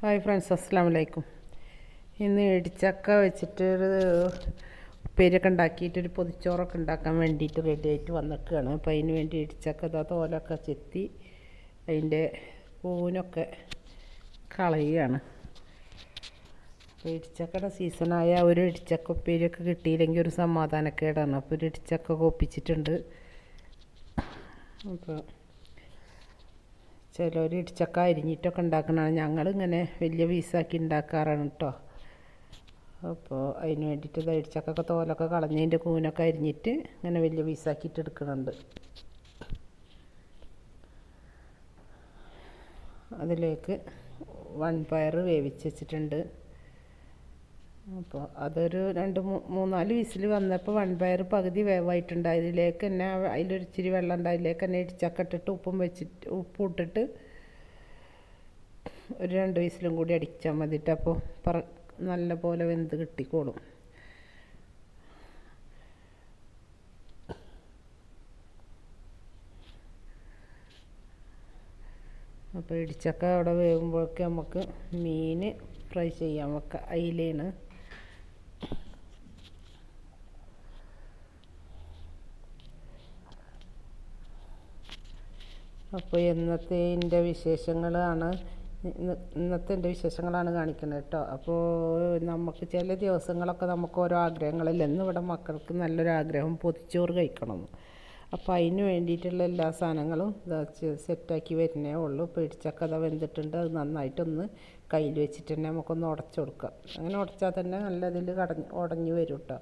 Hi friends അസ്സാം വലൈക്കും ഇന്ന് ഇടിച്ചക്ക വെച്ചിട്ട് ഒരു ഉപ്പേരിയൊക്കെ ഉണ്ടാക്കിയിട്ട് ഒരു പൊതിച്ചോറൊക്കെ ഉണ്ടാക്കാൻ വേണ്ടിയിട്ട് റെഡി ആയിട്ട് വന്നിക്കുകയാണ് അപ്പോൾ അതിന് വേണ്ടി ഇടിച്ചക്ക ഇതാ തോലൊക്കെ ചെത്തി അതിന്റെ പൂവിനൊക്കെ കളയുകയാണ്. അപ്പോൾ ഇടിച്ചക്കയുടെ സീസണായ ഒരു ഇടിച്ചക്ക ഉപ്പേരിയൊക്കെ കിട്ടിയില്ലെങ്കിൽ ഒരു സമാധാനക്കേടാണ്. അപ്പോൾ ഒരു ഇടിച്ചക്ക കോപ്പിച്ചിട്ടുണ്ട്. അപ്പോൾ ചിലർ ഇടിച്ചക്ക അരിഞ്ഞിട്ടൊക്കെ ഉണ്ടാക്കണതാണ്. ഞങ്ങളിങ്ങനെ വലിയ പീസാക്കി ഉണ്ടാക്കാറാണ് കേട്ടോ അപ്പോൾ അതിന് വേണ്ടിയിട്ട് ഇടിച്ചക്കൊക്കെ തോലൊക്കെ കളഞ്ഞതിന്റെ കൂനൊക്കെ അരിഞ്ഞിട്ട് ഇങ്ങനെ വലിയ പീസാക്കിയിട്ട് എടുക്കുന്നുണ്ട് അതിലേക്ക് വൺപയർ വേവിച്ച് വെച്ചിട്ടുണ്ട്. അപ്പോൾ അതൊരു രണ്ട് മൂന്നാൽ വിസിൽ വന്നപ്പോൾ വൺപയർ പകുതി വേവായിട്ടുണ്ട് അതിലേക്ക് തന്നെ അതിലൊരു ഇച്ചിരി വെള്ളം ഉണ്ട് അതിലേക്ക് തന്നെ ഇടിച്ചൊക്കെ ഇട്ടിട്ട് ഉപ്പും വെച്ചിട്ട് ഉപ്പും ഇട്ടിട്ട് ഒരു രണ്ട് വിസിലും കൂടി അടിച്ചാൽ മതിയിട്ട് അപ്പോൾ പറ നല്ല പോലെ വെന്ത് കിട്ടിക്കോളും. അപ്പോൾ ഇടിച്ചക്ക അവിടെ വേകുമ്പോഴൊക്കെ നമുക്ക് മീൻ ഫ്രൈ ചെയ്യാം നമുക്ക് അയിലാണ്. അപ്പോൾ ഇന്നത്തെ എന്റെ വിശേഷങ്ങളാണ് ഇന്നത്തെ എന്റെ വിശേഷങ്ങളാണ് കാണിക്കുന്നത് കേട്ടോ അപ്പോൾ നമുക്ക് ചില ദിവസങ്ങളൊക്കെ നമുക്ക് ഓരോ ആഗ്രഹങ്ങളില്ല ഇന്ന് ഇവിടെ മക്കൾക്ക് നല്ലൊരു ആഗ്രഹം പൊതിച്ചോറ് കഴിക്കണം. അപ്പോൾ അതിന് വേണ്ടിയിട്ടുള്ള എല്ലാ സാധനങ്ങളും സെറ്റാക്കി വരുന്നേ ഉള്ളൂ. പിടിച്ചൊക്കെ അത് വെന്തിട്ടുണ്ട്. അത് നന്നായിട്ടൊന്ന് കയ്യിൽ വെച്ചിട്ട് തന്നെ നമുക്കൊന്ന് ഉടച്ചു കൊടുക്കാം. അങ്ങനെ ഉടച്ചാൽ തന്നെ നല്ല ഇതിൽ കടഞ്ഞ് ഉടഞ്ഞു വരും കേട്ടോ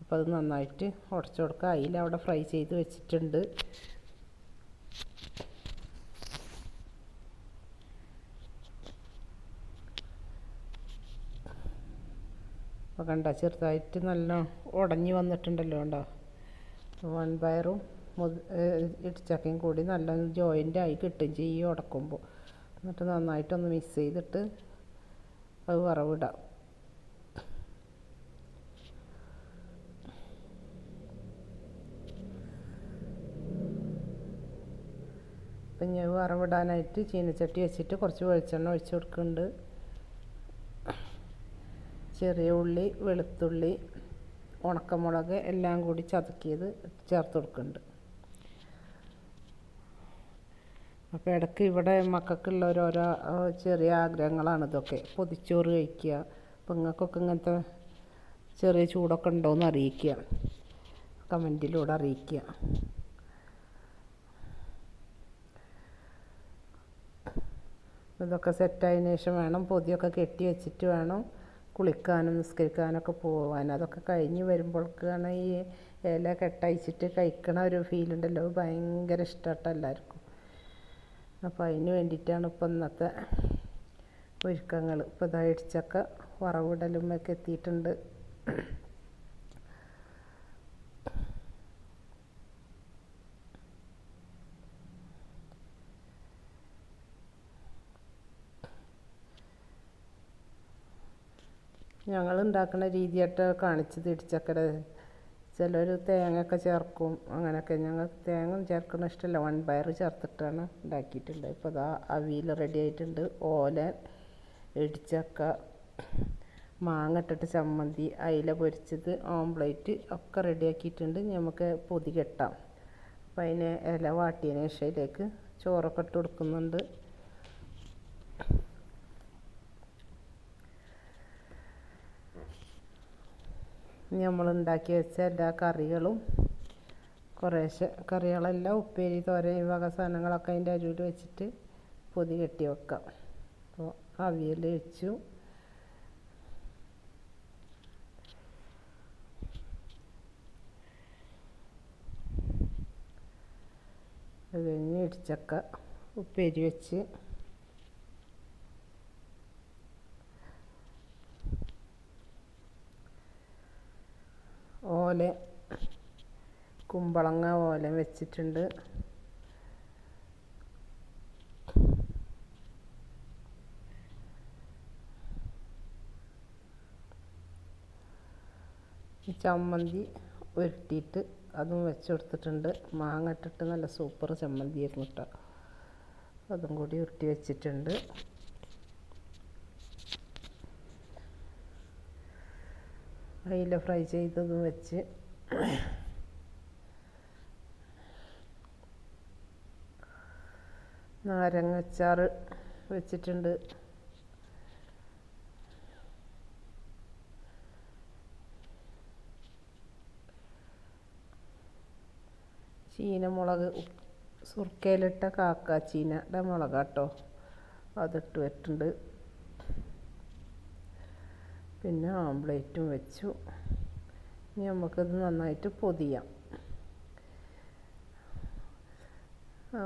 അപ്പോൾ അത് നന്നായിട്ട് ഉടച്ചു കൊടുക്കുക അതിൽ അവിടെ ഫ്രൈ ചെയ്ത് വെച്ചിട്ടുണ്ട്. അപ്പോൾ കണ്ട ചെറുതായിട്ട് നല്ല ഉടഞ്ഞു വന്നിട്ടുണ്ടല്ലോ കണ്ടോ? വൺ വൺപയറും ഇടിച്ചക്കയും കൂടി നല്ല ജോയിന്റ് ആയി കിട്ടും ചെയ്യും ഉടക്കുമ്പോൾ. എന്നിട്ട് നന്നായിട്ടൊന്ന് മിക്സ് ചെയ്തിട്ട് അത് വറവിടാം. അപ്പം ഞാൻ വറവിടാനായിട്ട് ചീനച്ചട്ടി വെച്ചിട്ട് കുറച്ച് വെളിച്ചെണ്ണ ഒഴിച്ച് കൊടുക്കുന്നുണ്ട്. ചെറിയ ഉള്ളി വെളുത്തുള്ളി ഉണക്കമുളക് എല്ലാം കൂടി ചതക്കിയത് ചേർത്ത് കൊടുക്കുന്നുണ്ട്. അപ്പോൾ ഇടയ്ക്ക് ഇവിടെ മക്കൾക്കുള്ള ഓരോരോ ചെറിയ ആഗ്രഹങ്ങളാണ് ഇതൊക്കെ. പൊതിച്ചോറ് കഴിക്കുക. അപ്പോൾ നിങ്ങൾക്കൊക്കെ ഇങ്ങനത്തെ ചെറിയ ചൂടൊക്കെ ഉണ്ടോയെന്ന് അറിയിക്കുക. കമന്റിലൂടെ അറിയിക്കുക. ഇതൊക്കെ സെറ്റായതിനു ശേഷം വേണം പൊതിയൊക്കെ കെട്ടി വെച്ചിട്ട് വേണം കുളിക്കാനും നിസ്കരിക്കാനൊക്കെ പോകാൻ അതൊക്കെ കഴിഞ്ഞ് വരുമ്പോഴേക്കാണ് ഈ ഇല കെട്ടയച്ചിട്ട് കഴിക്കണ ഒരു ഫീൽ ഉണ്ടല്ലോ. ഭയങ്കര ഇഷ്ടമാട്ടോ എല്ലാവർക്കും. അപ്പോൾ അതിന് വേണ്ടിയിട്ടാണ് ഇപ്പോൾ ഇന്നത്തെ ഒരുക്കങ്ങൾ ഇപ്പോൾ ഇതാ ഇടിച്ചൊക്കെ വറവിടലുമൊക്കെ എത്തിയിട്ടുണ്ട്. ഞങ്ങൾ ഉണ്ടാക്കുന്ന രീതിയായിട്ട് കാണിച്ചത് ഇടിച്ചക്കര ചിലർ തേങ്ങയൊക്കെ ചേർക്കും അങ്ങനെയൊക്കെ ഞങ്ങൾ തേങ്ങ ചേർക്കുന്ന ഇഷ്ടമല്ല വൺ പയർ ചേർത്തിട്ടാണ് ഉണ്ടാക്കിയിട്ടുണ്ട് ഇപ്പോൾ അതാ അവിയൽ റെഡി ആയിട്ടുണ്ട്. ഓല ഇടിച്ചക്ക മാങ്ങ ഇട്ടിട്ട് ചമ്മന്തി അയില പൊരിച്ചത് ഓംപ്ലേറ്റ് ഒക്കെ റെഡിയാക്കിയിട്ടുണ്ട് നമുക്ക് പൊതി കെട്ടാം. അപ്പോൾ അതിന് ഇല വാട്ടിയതിന് ശേഷം അതിലേക്ക് ചോറൊക്കെ ഇട്ട് കൊടുക്കുന്നുണ്ട്. നമ്മൾ ഉണ്ടാക്കി വെച്ച എല്ലാ കറികളും. കുറേശ്ശെ കറികളെല്ലാം ഉപ്പേരി തോര ഈ വക സാധനങ്ങളൊക്കെ അതിന്റെ അരുവിൽ വെച്ചിട്ട് പൊതി കെട്ടി വെക്കാം. അപ്പോൾ അവിയൽ വെച്ചു. അത് കഴിഞ്ഞ് ഇടിച്ചക്ക ഉപ്പേരി വെച്ച്. ഓല കുമ്പളങ്ങ പോലെ വെച്ചിട്ടുണ്ട്. ചമ്മന്തി ഉരുട്ടിയിട്ട് അതും വെച്ച് കൊടുത്തിട്ടുണ്ട്. മാങ്ങ ഇട്ടിട്ട് നല്ല സൂപ്പർ ചമ്മന്തി ആയിരുന്നു കേട്ടോ അതും കൂടി ഉരുട്ടി വെച്ചിട്ടുണ്ട്. അയില ഫ്രൈ ചെയ്തത് വെച്ച് നാരങ്ങ വെച്ചിട്ടുണ്ട്. ചീനമുളക് സുർക്കയിലിട്ട കാക്കാച്ചീനയുടെ മുളകാട്ടോ. അതിട്ട് വെച്ചിട്ടുണ്ട്. പിന്നെ ആംപ്ലേറ്റും വെച്ചു. ഇനി നമുക്കിത് നന്നായിട്ട് പൊതിയാം.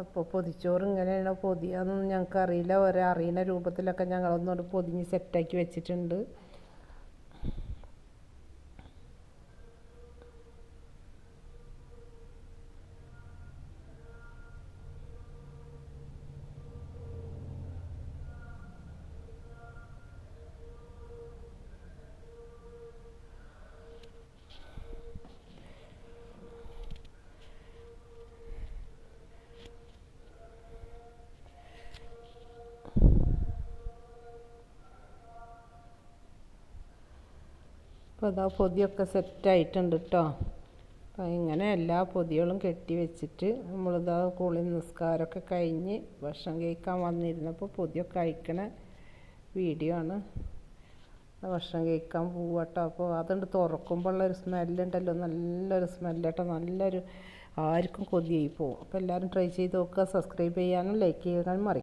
അപ്പോൾ പൊതിച്ചോറ് ഇങ്ങനെയാണ് പൊതിയാന്നൊന്നും ഞങ്ങൾക്കറിയില്ല. ഒരറിയുന്ന രൂപത്തിലൊക്കെ ഞങ്ങളൊന്നുകൂടി പൊതിഞ്ഞ് സെറ്റാക്കി വെച്ചിട്ടുണ്ട്. അപ്പോൾ അതാ പൊതിയൊക്കെ സെറ്റായിട്ടുണ്ട് കേട്ടോ അപ്പോൾ ഇങ്ങനെ എല്ലാ പൊതികളും കെട്ടി വെച്ചിട്ട് നമ്മളിതാ കുളി നിസ്കാരമൊക്കെ കഴിഞ്ഞ് ഭക്ഷണം കഴിക്കാൻ വന്നിരുന്നപ്പോൾ പൊതിയൊക്കെ അയക്കണ വീഡിയോ ആണ്. ഭക്ഷണം കഴിക്കാൻ പോവാട്ടോ അപ്പോൾ അതുകൊണ്ട് തുറക്കുമ്പോഴുള്ളൊരു സ്മെല്ലുണ്ടല്ലോ നല്ലൊരു സ്മെല്ല് കേട്ടോ നല്ലൊരു ആർക്കും കൊതിയായി പോകും അപ്പോൾ എല്ലാവരും ട്രൈ ചെയ്ത് നോക്കുക. സബ്സ്ക്രൈബ് ചെയ്യാനും ലൈക്ക് ചെയ്യാനും മറക്കും